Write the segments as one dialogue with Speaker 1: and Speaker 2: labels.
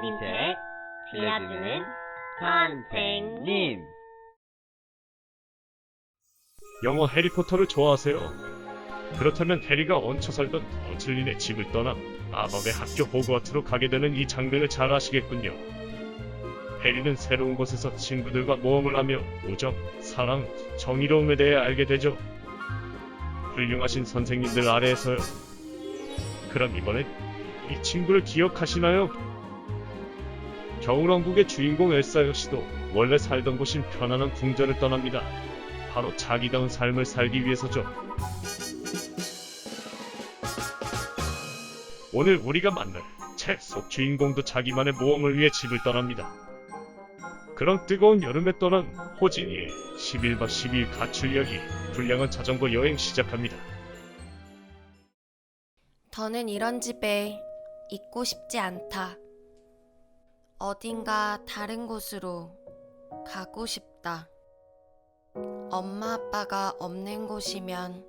Speaker 1: 미세 들려주는 선생님
Speaker 2: 영어 해리포터를 좋아하세요? 그렇다면 해리가 얹혀 살던 어즐린의 집을 떠나 마법의 학교 호그와트로 가게 되는 이 장면을 잘 아시겠군요. 해리는 새로운 곳에서 친구들과 모험을 하며 우정, 사랑, 정의로움에 대해 알게 되죠. 훌륭하신 선생님들 아래에서요. 그럼 이번엔 이 친구를 기억하시나요? 겨울왕국의 주인공 엘사 역시도 원래 살던 곳인 편안한 궁전을 떠납니다. 바로 자기다운 삶을 살기 위해서죠. 오늘 우리가 만날 책 속 주인공도 자기만의 모험을 위해 집을 떠납니다. 그런 뜨거운 여름에 떠난 호진이의 11박 12일 가출 이야기 불량한 자전거 여행 시작합니다.
Speaker 3: 더는 이런 집에 있고 싶지 않다. 어딘가 다른 곳으로 가고 싶다. 엄마 아빠가 없는 곳이면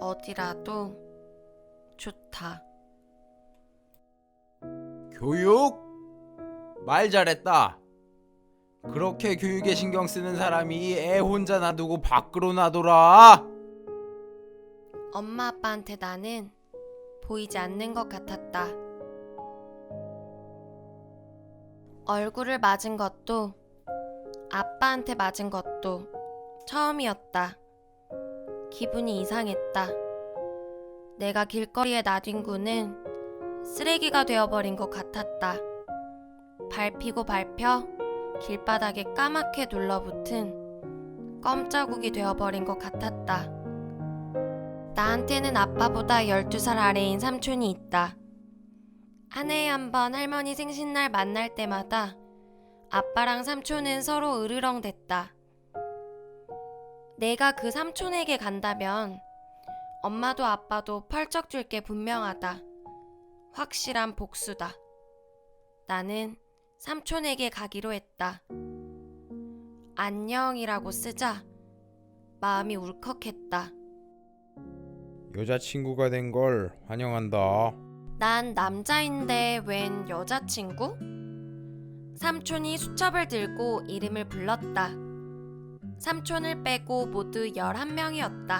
Speaker 3: 어디라도 좋다.
Speaker 4: 교육? 말 잘했다. 그렇게 교육에 신경 쓰는 사람이 애 혼자 놔두고 밖으로 놔둬라.
Speaker 3: 엄마 아빠한테 나는 보이지 않는 것 같았다. 얼굴을 맞은 것도 아빠한테 맞은 것도 처음이었다. 기분이 이상했다. 내가 길거리에 놔둔 구는 쓰레기가 되어버린 것 같았다. 밟히고 밟혀 길바닥에 까맣게 눌러붙은 껌자국이 되어버린 것 같았다. 나한테는 아빠보다 12살 아래인 삼촌이 있다. 한 해에 한 번 할머니 생신날 만날 때마다 아빠랑 삼촌은 서로 으르렁 댔다. 내가 그 삼촌에게 간다면 엄마도 아빠도 펄쩍 줄게 분명하다. 확실한 복수다. 나는 삼촌에게 가기로 했다. 안녕이라고 쓰자 마음이 울컥했다.
Speaker 4: 여자친구가 된 걸 환영한다.
Speaker 3: 난 남자인데 웬 여자친구? 삼촌이 수첩을 들고 이름을 불렀다. 삼촌을 빼고 모두 11명이었다.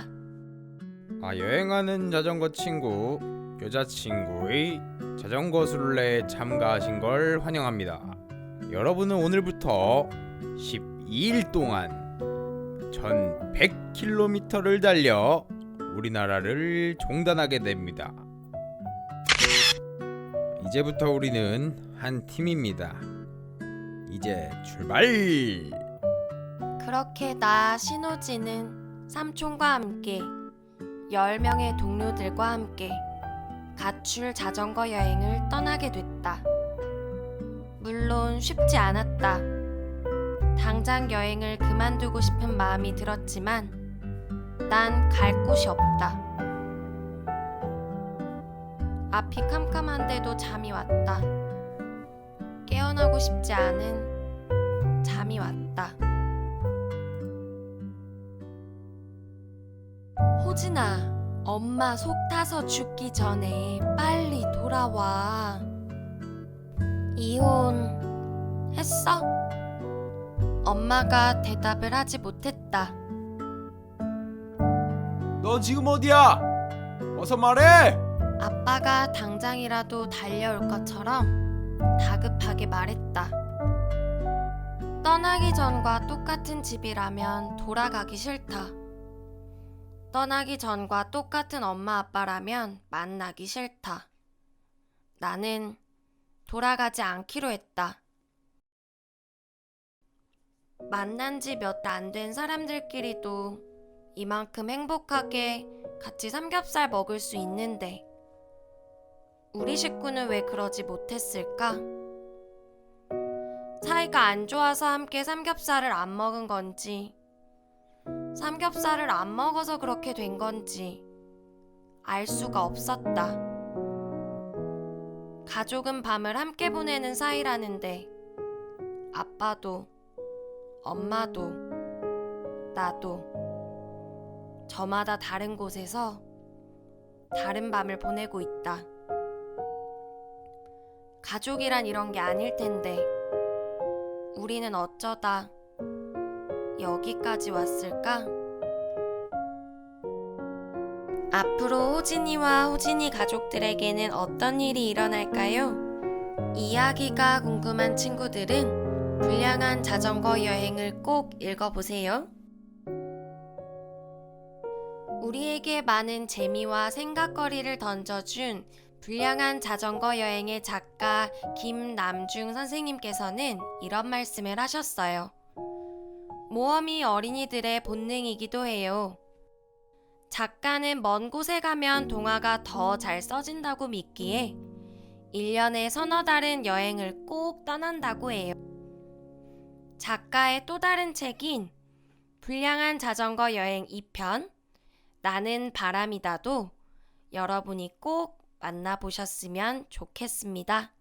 Speaker 4: 아 여행하는 자전거 친구 여자친구의 자전거 순례에 참가하신 걸 환영합니다. 여러분은 오늘부터 12일 동안 전 100km를 달려 우리나라를 종단하게 됩니다. 이제부터 우리는 한 팀입니다. 이제 출발!
Speaker 3: 그렇게 나 신호지는 삼촌과 함께 10명의 동료들과 함께 가출 자전거 여행을 떠나게 됐다. 물론 쉽지 않았다. 당장 여행을 그만두고 싶은 마음이 들었지만 난 갈 곳이 없다. 앞이 캄캄한데도 잠이 왔다. 깨어나고 싶지 않은 잠이 왔다. 호진아, 엄마 속 타서 죽기 전에 빨리 돌아와. 이혼 했어? 엄마가 대답을 하지 못했다.
Speaker 4: 너 지금 어디야? 어서 말해!
Speaker 3: 아빠가 당장이라도 달려올 것처럼 다급하게 말했다. 떠나기 전과 똑같은 집이라면 돌아가기 싫다. 떠나기 전과 똑같은 엄마 아빠라면 만나기 싫다. 나는 돌아가지 않기로 했다. 만난 지 몇 안 된 사람들끼리도 이만큼 행복하게 같이 삼겹살 먹을 수 있는데 우리 식구는 왜 그러지 못했을까? 사이가 안 좋아서 함께 삼겹살을 안 먹은 건지, 삼겹살을 안 먹어서 그렇게 된 건지 알 수가 없었다. 가족은 밤을 함께 보내는 사이라는데, 아빠도, 엄마도, 나도, 저마다 다른 곳에서 다른 밤을 보내고 있다. 가족이란 이런 게 아닐 텐데. 우리는 어쩌다 여기까지 왔을까? 앞으로 호진이와 호진이 가족들에게는 어떤 일이 일어날까요? 이야기가 궁금한 친구들은 불량한 자전거 여행을 꼭 읽어보세요. 우리에게 많은 재미와 생각거리를 던져준 불량한 자전거 여행의 작가 김남중 선생님께서는 이런 말씀을 하셨어요. 모험이 어린이들의 본능이기도 해요. 작가는 먼 곳에 가면 동화가 더 잘 써진다고 믿기에 1년에 서너 달은 여행을 꼭 떠난다고 해요. 작가의 또 다른 책인 불량한 자전거 여행 2편 나는 바람이다도 여러분이 꼭 만나보셨으면 좋겠습니다.